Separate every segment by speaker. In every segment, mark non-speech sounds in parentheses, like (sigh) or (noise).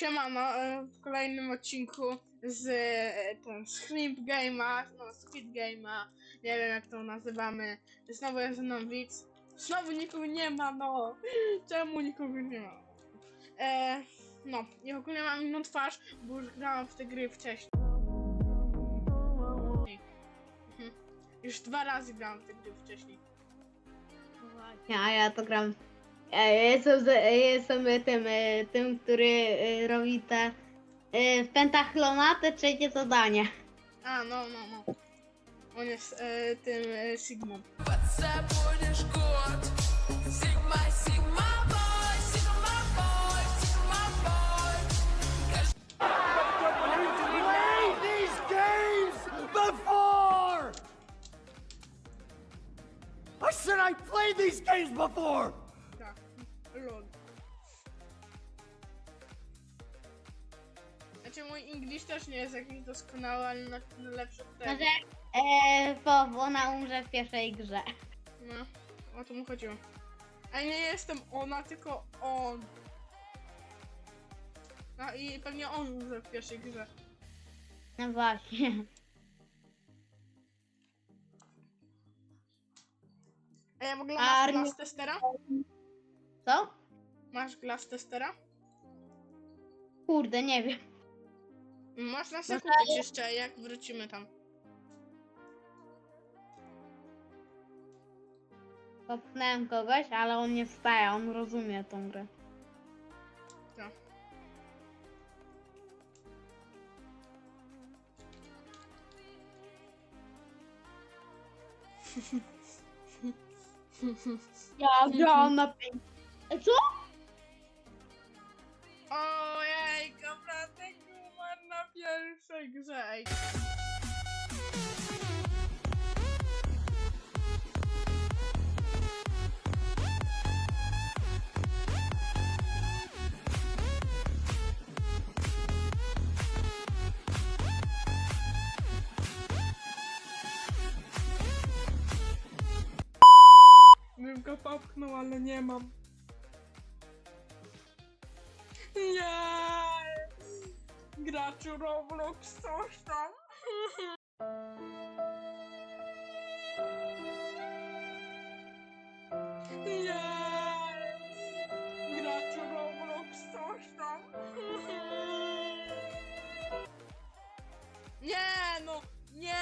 Speaker 1: Siemano, e, w kolejnym odcinku z e, ten Script Game'a, no Squid Game'a, nie wiem jak to nazywamy. Znowu jest mną widz. Znowu nikogo nie ma, no. Czemu nikogo nie ma? E, no, i ogólnie mam inną twarz, bo już grałam w te gry wcześniej. Mhm. Już dwa razy grałam w te gry wcześniej.
Speaker 2: A ja to gram. Ja jestem, z- ja jestem tym, e, tym, który e, robi te e, pentachlona, te trzecie zadanie.
Speaker 1: A, no, no, no. On jest e, tym e, Sigmą.
Speaker 3: Будешь год Sigma, Sigma boy Sigma boy Sigma boy
Speaker 4: played these games before! I said I played these games before!
Speaker 1: Lol. Znaczy mój English też nie jest jakiś doskonały, ale na tyle lepszy od tego.
Speaker 2: Może e, bo ona umrze w pierwszej grze.
Speaker 1: No, o to mu chodziło. A nie jestem ona, tylko on. No i pewnie on umrze w pierwszej grze.
Speaker 2: No właśnie.
Speaker 1: A ja ogóle
Speaker 2: A Armi-
Speaker 1: glass testera?
Speaker 2: Co?
Speaker 1: Masz glass testera?
Speaker 2: Kurde, nie wiem.
Speaker 1: Można sobie
Speaker 2: Można
Speaker 1: kupić jeszcze, jak wrócimy tam.
Speaker 2: Popchnąłem kogoś, ale on nie wstaje, on rozumie tą grę.
Speaker 1: Tak.
Speaker 2: Ja grałam na pięć. E, Co?
Speaker 1: Ojej, naprawdę umarł na pierwszej grze. Ej. Bym go popchnął, ale nie mam. Graczu Roblox, coś tam. Nie! Graczu Roblox, coś tam. Nie no, nie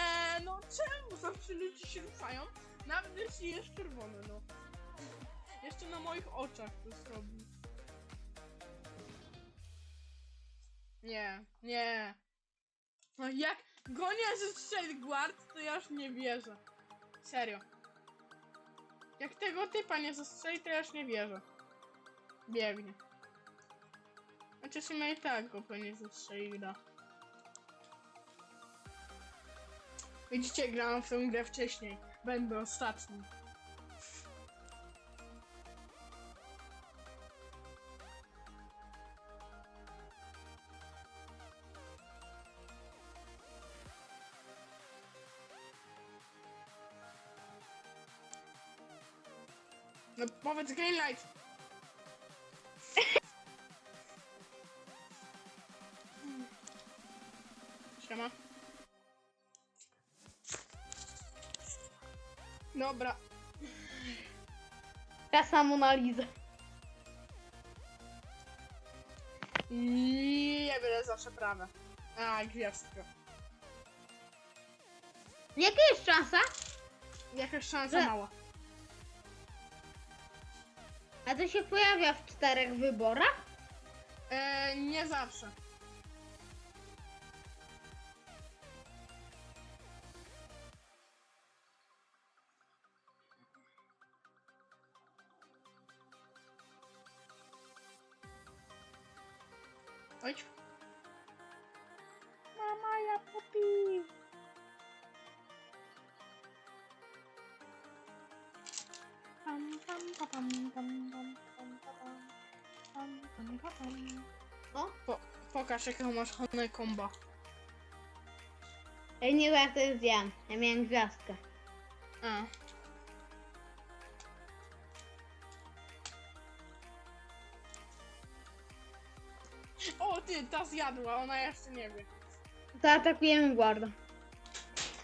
Speaker 1: no, czemu zawsze ludzie się ruszają? Nawet jeśli jest czerwony, no. Jeszcze na moich oczach to zrobi. Nie, nie. No jak gonię ze Straight Guard, to ja już nie wierzę. Serio. Jak tego typa nie zastrzeli, to ja już nie wierzę. Biegnie. Znaczy w i tak go pewnie zastrzeli da. Widzicie, grałem w tę grę wcześniej. Będę ostatni. No powiedz Greenlight! (laughs) Siema. Dobra.
Speaker 2: Kasa Mona Lisa.
Speaker 1: I ja biorę zawsze prawe. A, gwiazdka.
Speaker 2: Jaka jest szansa?
Speaker 1: Jakaś szansa
Speaker 2: Że-
Speaker 1: mała.
Speaker 2: A to się pojawia w czterech wyborach?
Speaker 1: E, nie zawsze.
Speaker 2: O?
Speaker 1: Po, pokaż jaką masz honę komba.
Speaker 2: Ja nie wiem to jest ja. Ja miałem gwiazdkę.
Speaker 1: A. O, ty, ta zjadła, ona jeszcze nie wie.
Speaker 2: Zaatakujemy guarda.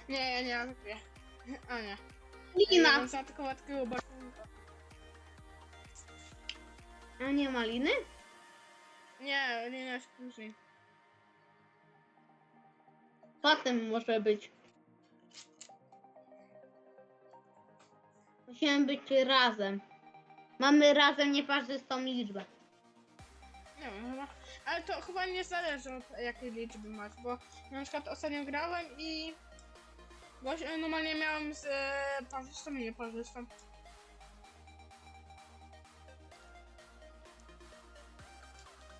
Speaker 1: Nie, ja nie atakuję. A nie.
Speaker 2: Lina!
Speaker 1: Zaatakować takiego bakunka.
Speaker 2: A nie ma liny?
Speaker 1: Nie, nie jest później.
Speaker 2: Potem może być. Musimy być razem. Mamy razem nieparzystą liczbę.
Speaker 1: Nie wiem, chyba. Ale to chyba nie zależy od jakiej liczby masz, bo na przykład ostatnio grałem i właśnie normalnie miałem z e, parzystą i nieparzystą.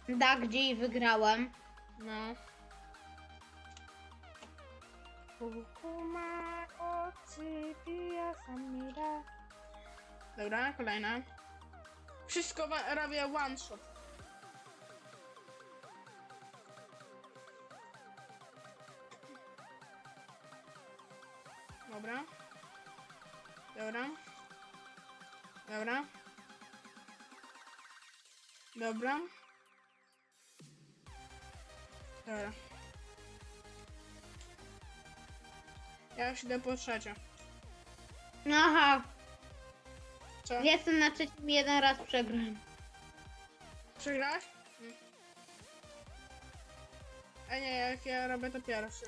Speaker 2: Da, gdzie i wygrałem.
Speaker 1: No. Kukuma oczy pija samira. Dobra, kolejna. Wszystko robię one shot. Dobra. Dobra. Ja już idę po trzecie.
Speaker 2: Aha,
Speaker 1: Co?
Speaker 2: jestem na trzecim jeden raz przegrałem.
Speaker 1: Przegrałaś? Mm. A nie, jak ja robię to pierwszy.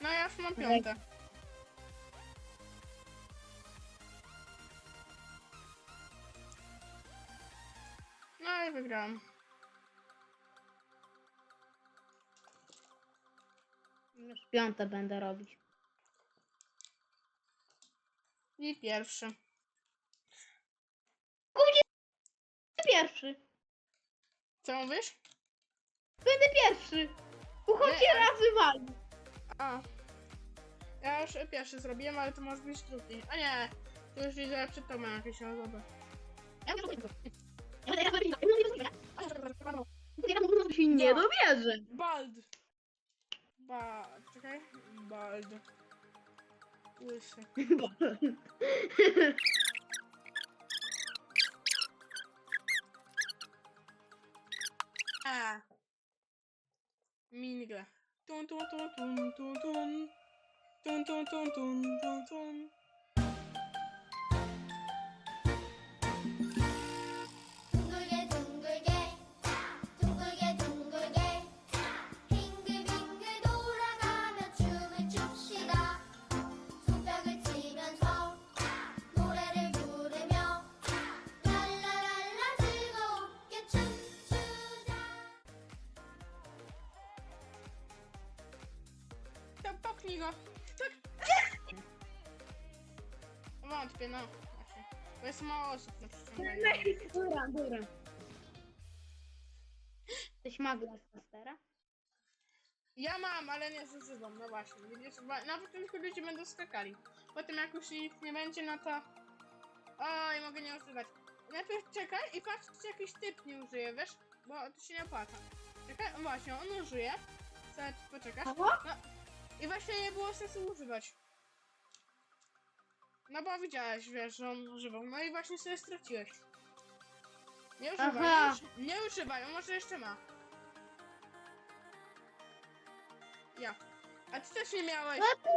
Speaker 1: No ja już mam piąte. I wygrałam.
Speaker 2: Już piąte będę robić.
Speaker 1: I pierwszy.
Speaker 2: Pierwszy.
Speaker 1: Co mówisz?
Speaker 2: Będę pierwszy. Uchodźcie
Speaker 1: ale-
Speaker 2: razy wali.
Speaker 1: A. Ja już pierwszy zrobiłem, ale to może być drugi. A nie, to już widzę przed tobą jakieś osoby.
Speaker 2: Się nie dowierzę.
Speaker 1: Bald. Ba... czekaj. Bald. Łysy. A. Minigle. Tun tun tun tun tun tun. Tun tun tun tun tun tun. Popchnij go. Tak. Wątpię, no. Właśnie. Bo jest mało osób na przyciąganie.
Speaker 2: Dobra, dobra. Coś ma głos Mastera?
Speaker 1: Ja mam, ale nie zużywam, no właśnie. Widzisz, bo na początku ludzie będą skakali. Potem jak już ich nie będzie, no to... Oj, mogę nie używać. Najpierw czekaj i patrz, czy jakiś typ nie użyje, wiesz? Bo to się nie opłaca. Czekaj, o właśnie, on użyje. Sobie poczekasz.
Speaker 2: Kogo?
Speaker 1: No. I właśnie nie było sensu używać. No bo widziałeś, wiesz, że on używał. No i właśnie sobie straciłeś. Nie używaj, nie, uży- nie używaj, on może jeszcze ma. Ja. A ty też nie miałeś.
Speaker 2: No to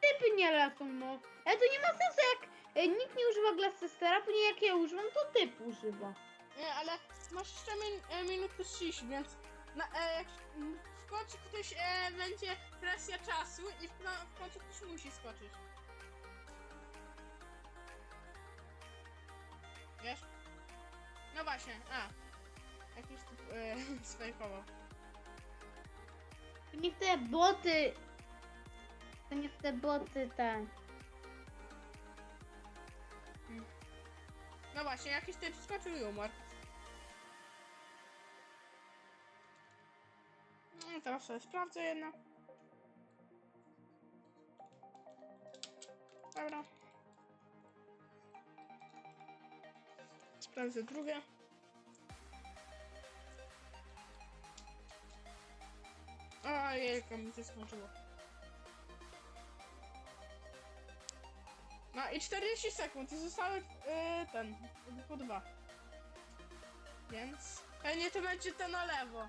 Speaker 2: typy nie lecą, no. Ale to nie ma sensu, jak e, nikt nie używa Glassestera, później jak ja używam, to typ używa.
Speaker 1: Nie, ale masz jeszcze min, e, minutę 30, więc na, e, jak m, w końcu ktoś e, będzie presja czasu i w, w końcu ktoś musi skoczyć. Wiesz? No właśnie, a. Jakiś typ e, (laughs) sfejkował.
Speaker 2: To niech te boty... To niech te boty te...
Speaker 1: No właśnie, jakiś typ skoczył i umarł. teraz sobie sprawdzę jedno. Dobra. Sprawdzę drugie. A, jajka mi się skończyło. No i 40 sekund i zostały yy, ten, tylko dwa. Więc pewnie to będzie to na lewo.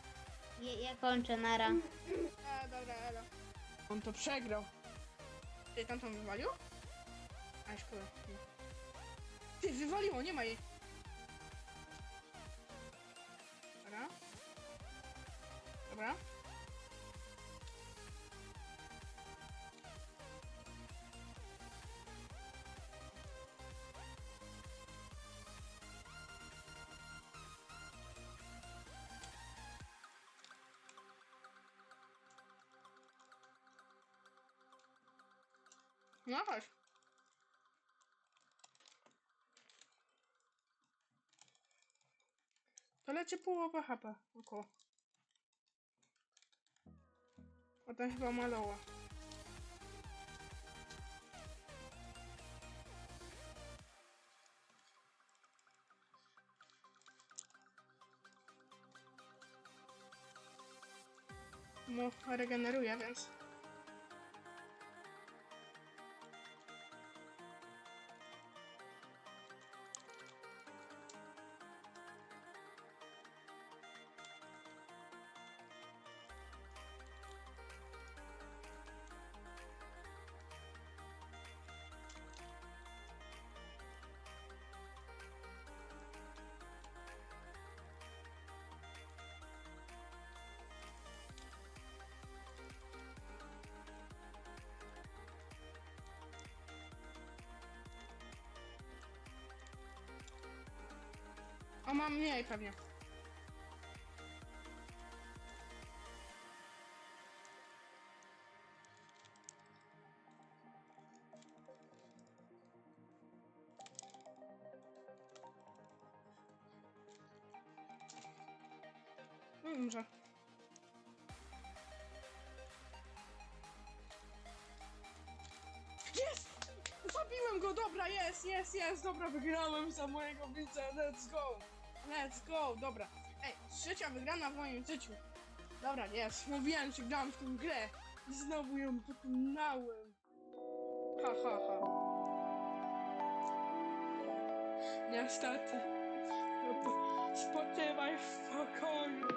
Speaker 1: Ja, ja
Speaker 2: kończę, nara.
Speaker 1: A, dobra, elo. On to przegrał. Ty tamtą wywalił? A, szkoda. Ty, wywaliło, nie ma jej. Dobra. Dobra. No chodź. To leci połowa HP około. A ten chyba malowa. No, regeneruje, więc... O, mam mniej pewnie. No umrze. Jest! Zabiłem go, dobra, jest, jest, jest, dobra, wygrałem za mojego widza, let's go! Let's go, dobra. Ej, trzecia wygrana w moim życiu. Dobra, jest, mówiłem, że grałem w tą grę. I znowu ją pokonałem. Ha, ha, ha. Niestety. Spoczywaj w pokoju.